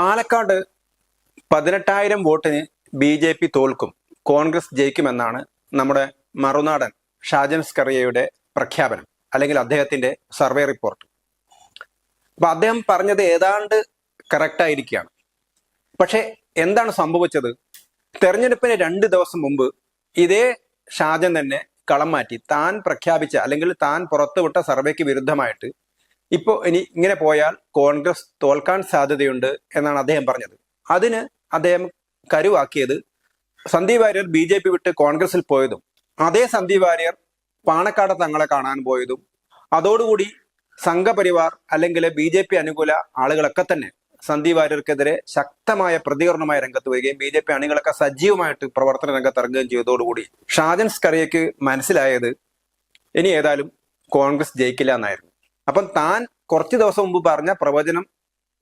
പാലക്കാട് പതിനെട്ടായിരം വോട്ടിന് B J P തോൽക്കും കോൺഗ്രസ് ജയിക്കുമെന്നാണ് നമ്മുടെ മറുനാടൻ ഷാജൻ സ്കറിയയുടെ പ്രഖ്യാപനം അല്ലെങ്കിൽ അദ്ദേഹത്തിന്റെ സർവേ റിപ്പോർട്ട്. അപ്പൊ അദ്ദേഹം പറഞ്ഞത് ഏതാണ്ട് കറക്റ്റ് ആയിരിക്കുകയാണ്. പക്ഷെ എന്താണ് സംഭവിച്ചത്? തെരഞ്ഞെടുപ്പിന് രണ്ട് ദിവസം മുമ്പ് ഇതേ ഷാജൻ തന്നെ കളം മാറ്റി താൻ പ്രഖ്യാപിച്ച അല്ലെങ്കിൽ താൻ പുറത്തുവിട്ട സർവേക്ക് വിരുദ്ധമായിട്ട് ഇപ്പോൾ ഇനി ഇങ്ങനെ പോയാൽ കോൺഗ്രസ് തോൽക്കാൻ സാധ്യതയുണ്ട് എന്നാണ് അദ്ദേഹം പറഞ്ഞത്. അതിന് അദ്ദേഹം കരുവാക്കിയത് Sandeep Warrier B J P വിട്ട് കോൺഗ്രസിൽ പോയതും അതേ സന്ദീപ് വാര്യർ പാണക്കാട് തങ്ങളെ കാണാൻ പോയതും അതോടുകൂടി സംഘപരിവാർ അല്ലെങ്കിൽ ബി ജെ പി അനുകൂല ആളുകളൊക്കെ തന്നെ സന്ദീപ് വാര്യർക്കെതിരെ ശക്തമായ പ്രതികരണമായി രംഗത്ത് വരികയും ബി ജെ പി അണികളൊക്കെ സജീവമായിട്ട് പ്രവർത്തന രംഗത്ത് ഇറങ്ങുകയും ചെയ്തതോടുകൂടി ഷാജൻ സ്കറിയയ്ക്ക് മനസ്സിലായത് ഇനി ഏതായാലും കോൺഗ്രസ് ജയിക്കില്ല എന്നായിരുന്നു. അപ്പം താൻ കുറച്ച് ദിവസം മുമ്പ് പറഞ്ഞ പ്രവചനം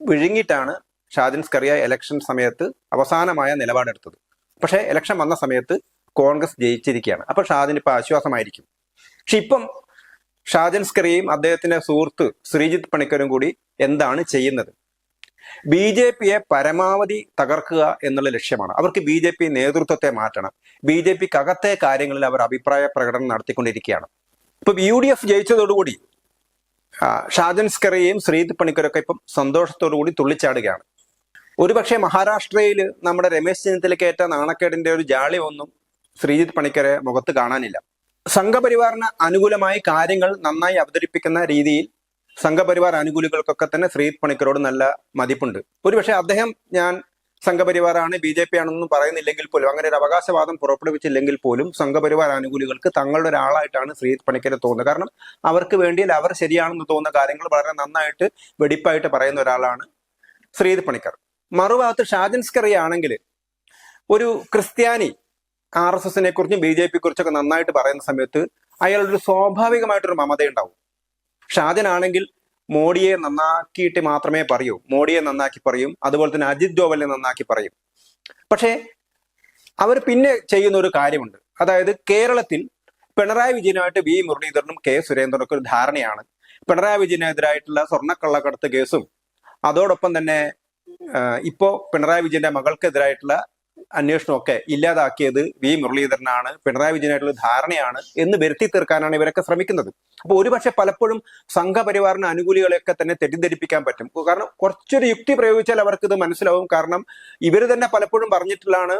വിഴുങ്ങിയിട്ടാണ് ഷാജിൻ സ്കറിയ ഇലക്ഷൻ സമയത്ത് അവസാനമായ നിലപാടെടുത്തത്. പക്ഷേ ഇലക്ഷൻ വന്ന സമയത്ത് കോൺഗ്രസ് ജയിച്ചിരിക്കുകയാണ്. അപ്പൊ ഷാജിന് ഇപ്പൊ ആശ്വാസമായിരിക്കും. പക്ഷെ ഇപ്പം ഷാജൻ സ്കറിയയും അദ്ദേഹത്തിന്റെ സുഹൃത്ത് ശ്രീജിത്ത് പണിക്കരും കൂടി എന്താണ് ചെയ്യുന്നത്? ബി ജെ പിയെ പരമാവധി തകർക്കുക എന്നുള്ള ലക്ഷ്യമാണ്. അവർക്ക് ബി ജെ പി നേതൃത്വത്തെ മാറ്റണം. ബി ജെ പിക്ക് അകത്തെ കാര്യങ്ങളിൽ അവർ അഭിപ്രായ പ്രകടനം നടത്തിക്കൊണ്ടിരിക്കുകയാണ്. ഇപ്പൊ യു ഡി എഫ് ജയിച്ചതോടുകൂടി ഷാജൻ സ്കറിയയും ശ്രീജിത്ത് പണിക്കരൊക്കെ ഇപ്പം സന്തോഷത്തോടു കൂടി തുള്ളിച്ചാടുകയാണ്. ഒരുപക്ഷെ മഹാരാഷ്ട്രയിൽ നമ്മുടെ രമേശ് ചെന്നിത്തല ഏറ്റ നാണക്കേടിന്റെ ഒരു ജാളി ഒന്നും ശ്രീജിത്ത് പണിക്കരെ മുഖത്ത് കാണാനില്ല. സംഘപരിവാറിന് അനുകൂലമായി കാര്യങ്ങൾ നന്നായി അവതരിപ്പിക്കുന്ന രീതിയിൽ സംഘപരിവാർ അനുകൂലികൾക്കൊക്കെ തന്നെ ശ്രീജിത്ത് പണിക്കരോട് നല്ല മതിപ്പുണ്ട്. ഒരുപക്ഷെ അദ്ദേഹം ഞാൻ സംഘപരിവാറാണ് ബി ജെ പി ആണെന്നും പറയുന്നില്ലെങ്കിൽ പോലും അങ്ങനെ ഒരു അവകാശവാദം പുറപ്പെടുവിച്ചില്ലെങ്കിൽ പോലും സംഘപരിവാർ അനുകൂലികൾക്ക് തങ്ങളുടെ ഒരാളായിട്ടാണ് ശ്രീ പണിക്കരെ തോന്നുന്നത്. കാരണം അവർക്ക് വേണ്ടിയിൽ അവർ ശരിയാണെന്ന് തോന്നുന്ന കാര്യങ്ങൾ വളരെ നന്നായിട്ട് വെടിപ്പായിട്ട് പറയുന്ന ഒരാളാണ് ശ്രീജിത്ത് പണിക്കർ. മറുഭാഗത്ത് ഷാജൻ സ്കറി ആണെങ്കിൽ ഒരു ക്രിസ്ത്യാനി ആർ എസ് എസിനെ കുറിച്ചും ബി ജെ പി കുറിച്ചൊക്കെ നന്നായിട്ട് പറയുന്ന സമയത്ത് അയാളൊരു സ്വാഭാവികമായിട്ടൊരു മമതയുണ്ടാവും. ഷാജൻ ആണെങ്കിൽ മോഡിയെ നന്നാക്കിയിട്ട് മാത്രമേ പറയൂ. മോഡിയെ നന്നാക്കി പറയും. അതുപോലെ തന്നെ അജിത് ഡോവലിനെ നന്നാക്കി പറയും. പക്ഷേ അവർ പിന്നെ ചെയ്യുന്ന ഒരു കാര്യമുണ്ട്. അതായത് കേരളത്തിൽ പിണറായി വിജയനുമായിട്ട് വി മുരളീധരനും കെ സുരേന്ദ്രനും ഒരു ധാരണയാണ്. പിണറായി വിജയനെതിരായിട്ടുള്ള സ്വർണക്കള്ളക്കടത്ത് കേസും അതോടൊപ്പം തന്നെ ഇപ്പോ പിണറായി വിജയന്റെ മകൾക്കെതിരായിട്ടുള്ള അന്വേഷണമൊക്കെ ഇല്ലാതാക്കിയത് വി. മുരളീധരനാണ്. പിണറായി വിജയനായിട്ടുള്ള ധാരണയാണ് എന്ന് വരുത്തി തീർക്കാനാണ് ഇവരൊക്കെ ശ്രമിക്കുന്നത്. അപ്പൊ ഒരുപക്ഷെ പലപ്പോഴും സംഘപരിവാറിന് അനുകൂലികളെയൊക്കെ തന്നെ തെറ്റിദ്ധരിപ്പിക്കാൻ പറ്റും. കാരണം കുറച്ചൊരു യുക്തി പ്രയോഗിച്ചാൽ അവർക്ക് ഇത് മനസ്സിലാവും. കാരണം ഇവർ തന്നെ പലപ്പോഴും പറഞ്ഞിട്ടുള്ളതാണ്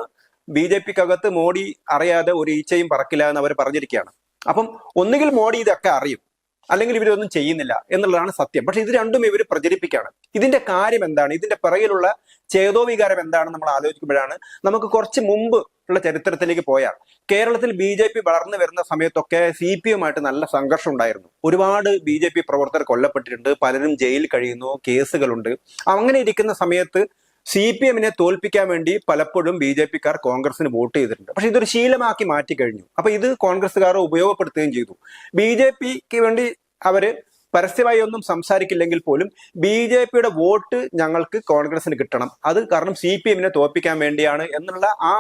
ബി ജെ പിക്കകത്ത് മോഡി അറിയാതെ ഒരു ഈച്ചയും പറക്കില്ല എന്ന് അവർ പറഞ്ഞിരിക്കുകയാണ്. അപ്പം ഒന്നുകിൽ മോഡി ഇതൊക്കെ അറിയും അല്ലെങ്കിൽ ഇവരൊന്നും ചെയ്യുന്നില്ല എന്നുള്ളതാണ് സത്യം. പക്ഷെ ഇത് രണ്ടും ഇവർ പ്രചരിപ്പിക്കുകയാണ്. ഇതിന്റെ കാര്യം എന്താണ്? ഇതിന്റെ പിറകിലുള്ള ചേതോവികാരം എന്താണെന്ന് നമ്മൾ ആലോചിക്കുമ്പോഴാണ് നമുക്ക് കുറച്ച് മുമ്പ് ഉള്ള ചരിത്രത്തിലേക്ക് പോയാൽ കേരളത്തിൽ ബി ജെ പി വളർന്നു വരുന്ന സമയത്തൊക്കെ സി പി എമ്മായിട്ട് നല്ല സംഘർഷം ഉണ്ടായിരുന്നു. ഒരുപാട് ബി ജെ പി പ്രവർത്തകർ കൊല്ലപ്പെട്ടിട്ടുണ്ട് പലരും ജയിലിൽ കഴിയുന്നു കേസുകളുണ്ട്. അങ്ങനെ ഇരിക്കുന്ന സമയത്ത് സി പി എമ്മിനെ തോൽപ്പിക്കാൻ വേണ്ടി പലപ്പോഴും ബി ജെ പിക്കാർ കോൺഗ്രസിന് വോട്ട് ചെയ്തിട്ടുണ്ട്. പക്ഷെ ഇതൊരു ശീലമാക്കി മാറ്റി കഴിഞ്ഞു. അപ്പൊ ഇത് കോൺഗ്രസ്സുകാർ ഉപയോഗപ്പെടുത്തുകയും ചെയ്തു. ബി ജെ പിക്ക് വേണ്ടി അവർ പരസ്യമായി ഒന്നും സംസാരിക്കില്ലെങ്കിൽ പോലും ബി ജെ പിയുടെ വോട്ട് ഞങ്ങൾക്ക് കോൺഗ്രസിന് കിട്ടണം. അത് കാരണം സി പി എമ്മിനെ തോൽപ്പിക്കാൻ വേണ്ടിയാണ് എന്നുള്ള ആ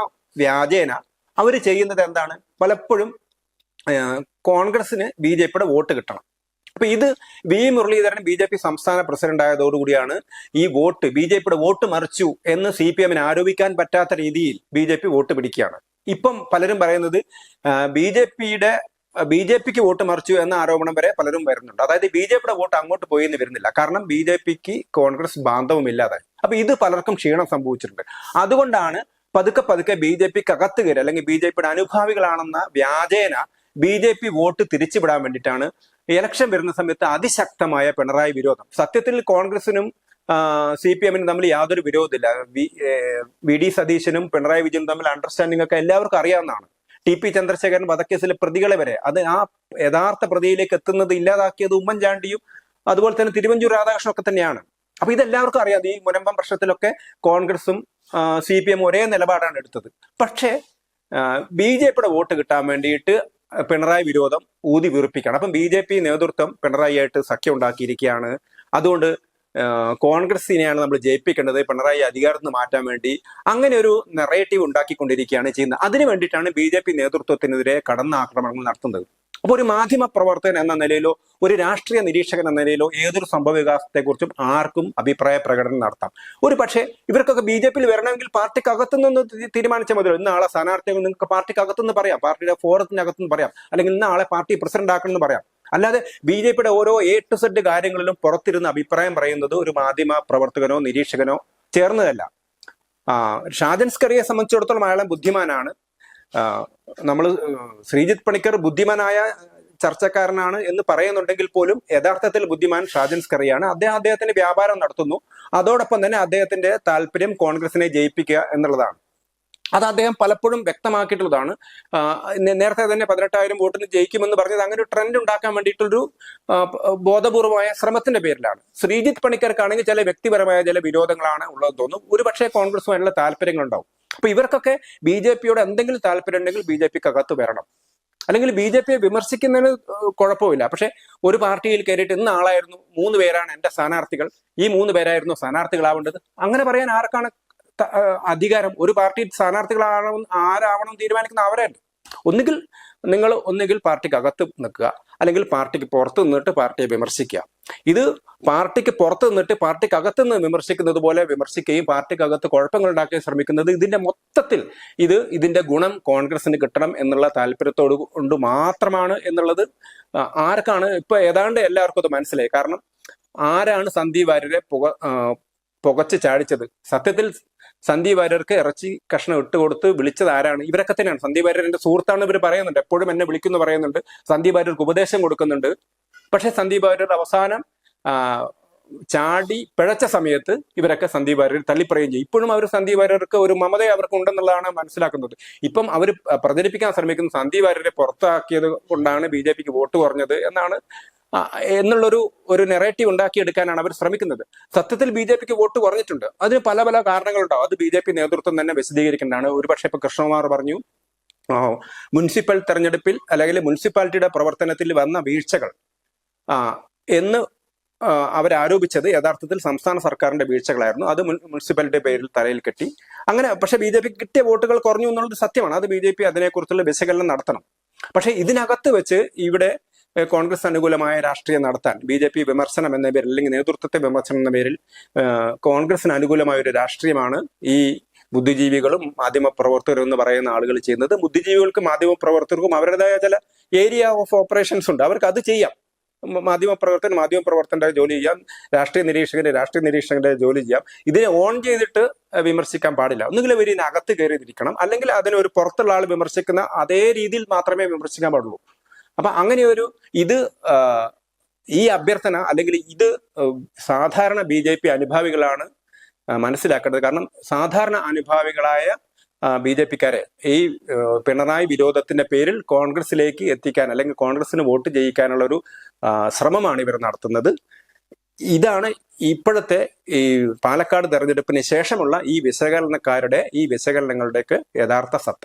വ്യാജേന അവർ ചെയ്യുന്നത് എന്താണ്? പലപ്പോഴും കോൺഗ്രസിന് ബി ജെ പിയുടെ വോട്ട് കിട്ടണം. അപ്പൊ ഇത് V Muraleedharan B J P സംസ്ഥാന പ്രസിഡന്റ് ആയതോടുകൂടിയാണ് ഈ വോട്ട് ബി ജെ പിയുടെ വോട്ട് മറിച്ചു എന്ന് സി പി എമ്മിന് ആരോപിക്കാൻ പറ്റാത്ത രീതിയിൽ ബി ജെ പി വോട്ട് പിടിക്കുകയാണ്. ഇപ്പം പലരും പറയുന്നത് ബി ജെ പിയുടെ ബി ജെ പിക്ക് വോട്ട് മറിച്ചു എന്ന ആരോപണം വരെ പലരും വരുന്നുണ്ട്. അതായത് ബി ജെ പിയുടെ വോട്ട് അങ്ങോട്ട് പോയി എന്ന് വരുന്നില്ല. കാരണം ബി ജെ പിക്ക് കോൺഗ്രസ് ബാന്ധവുമില്ലാതായി അപ്പൊ ഇത് പലർക്കും ക്ഷീണം സംഭവിച്ചിട്ടുണ്ട്. അതുകൊണ്ടാണ് പതുക്കെ പതുക്കെ ബി ജെ പിക്ക് അകത്ത് കയറി അല്ലെങ്കിൽ ബി ജെ പിയുടെ അനുഭാവികളാണെന്ന വ്യാജേന ബി ജെ പി വോട്ട് തിരിച്ചുവിടാൻ വേണ്ടിയിട്ടാണ് ഇലക്ഷൻ വരുന്ന സമയത്ത് അതിശക്തമായ പിണറായി വിരോധം. സത്യത്തിൽ കോൺഗ്രസിനും സി പി എമ്മിനും തമ്മിൽ യാതൊരു വിരോധമില്ല. വി ഡി സതീശനും പിണറായി വിജയനും തമ്മിൽ അണ്ടർസ്റ്റാൻഡിംഗ് ഒക്കെ എല്ലാവർക്കും അറിയാവുന്നതാണ്. ടി പി ചന്ദ്രശേഖരൻ വധക്കേസിലെ പ്രതികളെ വരെ. അത് ആ യഥാർത്ഥ പ്രതിയിലേക്ക് എത്തുന്നത് ഇല്ലാതാക്കിയത് ഉമ്മൻചാണ്ടിയും അതുപോലെ തന്നെ തിരുവഞ്ചൂർ രാധാകൃഷ്ണൻ ഒക്കെ തന്നെയാണ്. അപ്പൊ ഇതെല്ലാവർക്കും അറിയാം. ഈ മുനമ്പം പ്രശ്നത്തിലൊക്കെ കോൺഗ്രസും സി പി എം ഒരേ നിലപാടാണ് എടുത്തത്. പക്ഷേ ബി ജെ പിയുടെ വോട്ട് കിട്ടാൻ വേണ്ടിയിട്ട് പിണറായി വിരോധം ഊതി വീർപ്പിക്കണം അപ്പം ബി ജെ പി നേതൃത്വം പിണറായി ആയിട്ട് സഖ്യം ഉണ്ടാക്കിയിരിക്കുകയാണ്. അതുകൊണ്ട് കോൺഗ്രസിനെയാണ് നമ്മൾ ജയിപ്പിക്കേണ്ടത് പിണറായി അധികാരത്തിൽ നിന്ന് മാറ്റാൻ വേണ്ടി അങ്ങനെ ഒരു നെറേറ്റീവ് ഉണ്ടാക്കിക്കൊണ്ടിരിക്കുകയാണ് ചെയ്യുന്നത്. അതിനു വേണ്ടിയിട്ടാണ് ബി ജെ പി നേതൃത്വത്തിനെതിരെ കടന്നാക്രമണങ്ങൾ നടത്തുന്നത്. അപ്പോൾ ഒരു മാധ്യമ പ്രവർത്തകൻ എന്ന നിലയിലോ ഒരു രാഷ്ട്രീയ നിരീക്ഷകൻ എന്ന നിലയിലോ ഏതൊരു സംഭവ വികാസത്തെക്കുറിച്ചും ആർക്കും അഭിപ്രായ പ്രകടനം നടത്താം. ഒരു പക്ഷേ ഇവർക്കൊക്കെ ബി ജെ പിയിൽ വരണമെങ്കിൽ പാർട്ടിക്ക് അകത്തുനിന്ന് തീരുമാനിച്ച മതി ഇന്നാളെ ആളെ സ്ഥാനാർത്ഥിയെ നിങ്ങൾക്ക് പാർട്ടിക്ക് അകത്തുനിന്ന് പറയാം. പാർട്ടിയുടെ ഫോറത്തിനകത്തുനിന്ന് പറയാം. അല്ലെങ്കിൽ ഇന്നാളെ പാർട്ടി പ്രസിഡന്റ് ആക്കണമെന്ന് പറയാം. അല്ലാതെ ബി ജെ പിയുടെ ഓരോ എ ടു സെഡ് കാര്യങ്ങളിലും പുറത്തിരുന്ന് അഭിപ്രായം പറയുന്നത് ഒരു മാധ്യമ പ്രവർത്തകനോ നിരീക്ഷകനോ ചേർന്നതല്ല. ഷാജൻ സ്കറിയെ സംബന്ധിച്ചിടത്തോളം അയാളെ ബുദ്ധിമാനാണ്. നമ്മൾ ശ്രീജിത്ത് പണിക്കർ ബുദ്ധിമാനായ ചർച്ചക്കാരനാണ് എന്ന് പറയുന്നുണ്ടെങ്കിൽ പോലും യഥാർത്ഥത്തിൽ ബുദ്ധിമാൻ ഷാജൻ സ്കറിയാണ് അദ്ദേഹം അദ്ദേഹത്തിന്റെ വ്യാപാരം നടത്തുന്നു. അതോടൊപ്പം തന്നെ അദ്ദേഹത്തിന്റെ താല്പര്യം കോൺഗ്രസിനെ ജയിപ്പിക്കുക എന്നുള്ളതാണ്. അത് അദ്ദേഹം പലപ്പോഴും വ്യക്തമാക്കിയിട്ടുള്ളതാണ്. നേരത്തെ തന്നെ പതിനെട്ടായിരം വോട്ടിന് ജയിക്കുമെന്ന് പറഞ്ഞത് അങ്ങനെ ഒരു ട്രെൻഡ് ഉണ്ടാക്കാൻ വേണ്ടിയിട്ടുള്ളൊരു ആ, ബോധപൂർവമായ ശ്രമത്തിന്റെ പേരിലാണ്. ശ്രീജിത്ത് പണിക്കർക്കാണെങ്കിൽ ചില വ്യക്തിപരമായ ചില വിരോധങ്ങളാണ് ഉള്ളത് തോന്നുന്നു ഒരുപക്ഷെ കോൺഗ്രസുമായിട്ടുള്ള താല്പര്യങ്ങളുണ്ടാവും. അപ്പൊ ഇവർക്കൊക്കെ ബി ജെ പിയോട് എന്തെങ്കിലും താല്പര്യം ഉണ്ടെങ്കിൽ ബി ജെ പിക്ക് അകത്ത് വരണം. അല്ലെങ്കിൽ ബി ജെ പിയെ വിമർശിക്കുന്നതിന് കുഴപ്പമില്ല. പക്ഷെ ഒരു പാർട്ടിയിൽ കയറിയിട്ട് ഇന്ന് ആളായിരുന്നു മൂന്ന് പേരാണ് എന്റെ സ്ഥാനാർത്ഥികൾ. ഈ മൂന്ന് പേരായിരുന്നു സ്ഥാനാർത്ഥികളാവേണ്ടത്. അങ്ങനെ പറയാൻ ആർക്കാണ് അധികാരം ഒരു പാർട്ടി സ്ഥാനാർത്ഥികളാവണം ആരാവണം തീരുമാനിക്കുന്ന അവരല്ല. ഒന്നുകിൽ നിങ്ങൾ ഒന്നുകിൽ പാർട്ടിക്ക് അകത്ത് നിൽക്കുക അല്ലെങ്കിൽ പാർട്ടിക്ക് പുറത്ത് നിന്നിട്ട് പാർട്ടിയെ വിമർശിക്കുക. ഇത് പാർട്ടിക്ക് പുറത്ത് നിന്നിട്ട് പാർട്ടിക്ക് അകത്ത് നിന്ന് വിമർശിക്കുന്നത് പോലെ വിമർശിക്കുകയും പാർട്ടിക്ക് അകത്ത് കുഴപ്പങ്ങൾ ഉണ്ടാക്കാൻ ശ്രമിക്കുന്നത് ഇതിന്റെ മൊത്തത്തിൽ ഇത് ഇതിന്റെ ഗുണം കോൺഗ്രസിന് കിട്ടണം എന്നുള്ള താല്പര്യത്തോട് കൊണ്ട് മാത്രമാണ് എന്നുള്ളത് ആർക്കാണ് ഇപ്പൊ ഏതാണ്ട് എല്ലാവർക്കും അത് മനസ്സിലായി. കാരണം ആരാണ് സന്ദീപ് വാര്യരെ പുക പുകച്ച് ചാടിച്ചത്? സത്യത്തിൽ സന്ദീപ് വാര്യർക്ക് ഇറച്ചി കഷ്ണം ഇട്ട് കൊടുത്ത് വിളിച്ചത് ആരാണ്? ഇവരൊക്കെ തന്നെയാണ്. സന്ദീപ് വാര്യർ എന്റെ സുഹൃത്താണ് ഇവർ പറയുന്നുണ്ട്. എപ്പോഴും എന്നെ വിളിക്കുന്നു പറയുന്നുണ്ട്. സന്ദീപ് വാര്യർക്ക് ഉപദേശം കൊടുക്കുന്നുണ്ട്. പക്ഷെ സന്ദീപ് വാര്യർ അവസാനം ചാടി പിഴച്ച സമയത്ത് ഇവരൊക്കെ സന്ദീപ് വാര്യർ തള്ളിപ്പറയുകയും ചെയ്യും. ഇപ്പോഴും അവർ സന്ദീപ് വാര്യർക്ക് ഒരു മമത അവർക്ക് ഉണ്ടെന്നുള്ളതാണ് മനസ്സിലാക്കുന്നത്. ഇപ്പം അവർ പ്രചരിപ്പിക്കാൻ ശ്രമിക്കുന്ന സന്ദീപ് വാര്യരെ പുറത്താക്കിയത് കൊണ്ടാണ് ബി ജെ പിക്ക് വോട്ട് കുറഞ്ഞത് എന്നാണ് എന്നുള്ളൊരു ഒരു നെറേറ്റീവ് ഉണ്ടാക്കിയെടുക്കാനാണ് അവർ ശ്രമിക്കുന്നത്. സത്യത്തിൽ ബി ജെ പിക്ക് വോട്ട് കുറഞ്ഞിട്ടുണ്ട്. അതിന് പല പല കാരണങ്ങളുണ്ടാവും അത് ബി ജെ പി നേതൃത്വം തന്നെ വിശദീകരിക്കേണ്ടതാണ്. ഒരുപക്ഷെ ഇപ്പൊ കൃഷ്ണകുമാർ പറഞ്ഞു മുനിസിപ്പൽ തെരഞ്ഞെടുപ്പിൽ അല്ലെങ്കിൽ മുനിസിപ്പാലിറ്റിയുടെ പ്രവർത്തനത്തിൽ വന്ന വീഴ്ചകൾ എന്ന് അവരാരോപിച്ചത് യഥാർത്ഥത്തിൽ സംസ്ഥാന സർക്കാരിന്റെ വീഴ്ചകളായിരുന്നു. അത് മുനിസിപ്പാലിറ്റി പേരിൽ തലയിൽ കെട്ടി. അങ്ങനെ പക്ഷെ ബി ജെ പി കിട്ടിയ വോട്ടുകൾ കുറഞ്ഞു എന്നുള്ളത് സത്യമാണ്. അത് ബി ജെ പി അതിനെക്കുറിച്ചുള്ള വിശകലനം നടത്തണം. പക്ഷെ ഇതിനകത്ത് വെച്ച് ഇവിടെ കോൺഗ്രസ് അനുകൂലമായ രാഷ്ട്രീയം നടത്താൻ ബി ജെ പി വിമർശനം എന്ന പേരിൽ അല്ലെങ്കിൽ നേതൃത്വത്തെ വിമർശനം എന്ന പേരിൽ കോൺഗ്രസിന് അനുകൂലമായ ഒരു രാഷ്ട്രീയമാണ് ഈ ബുദ്ധിജീവികളും മാധ്യമപ്രവർത്തകരും എന്ന് പറയുന്ന ആളുകൾ ചെയ്യുന്നത്. ബുദ്ധിജീവികൾക്കും മാധ്യമപ്രവർത്തകർക്കും അവരുടേതായ ചില ഏരിയ ഓഫ് ഓപ്പറേഷൻസ് ഉണ്ട്. അവർക്ക് അത് ചെയ്യാം. മാധ്യമപ്രവർത്തകൻ മാധ്യമപ്രവർത്തകന്റെ ജോലി ചെയ്യാം രാഷ്ട്രീയ നിരീക്ഷകന്റെ രാഷ്ട്രീയ നിരീക്ഷകന്റെ ജോലി ചെയ്യാം. ഇതിനെ ഓൺ ചെയ്തിട്ട് വിമർശിക്കാൻ പാടില്ല. ഒന്നുകിൽ ഇവർ ഇതിനകത്ത് കയറിയിരിക്കണം അല്ലെങ്കിൽ അതിനെ ഒരു പുറത്തുള്ള ആൾ വിമർശിക്കുന്ന അതേ രീതിയിൽ മാത്രമേ വിമർശിക്കാൻ പാടുള്ളൂ. അപ്പൊ അങ്ങനെ ഒരു ഇത് ഈ അഭ്യർത്ഥന അല്ലെങ്കിൽ ഇത് സാധാരണ ബി ജെ പി അനുഭാവികളാണ് മനസ്സിലാക്കേണ്ടത്. കാരണം സാധാരണ അനുഭാവികളായ ബി ജെ പിക്കാരെ ഈ പിണറായി വിരോധത്തിന്റെ പേരിൽ കോൺഗ്രസിലേക്ക് എത്തിക്കാൻ അല്ലെങ്കിൽ കോൺഗ്രസിന് വോട്ട് ചെയ്യിക്കാനുള്ള ഒരു ശ്രമമാണ് ഇവർ നടത്തുന്നത്. ഇതാണ് ഇപ്പോഴത്തെ ഈ പാലക്കാട് തെരഞ്ഞെടുപ്പിന് ശേഷമുള്ള ഈ വിശകലനക്കാരുടെ ഈ വിശകലനങ്ങളുടെയൊക്കെ യഥാർത്ഥ സത്ത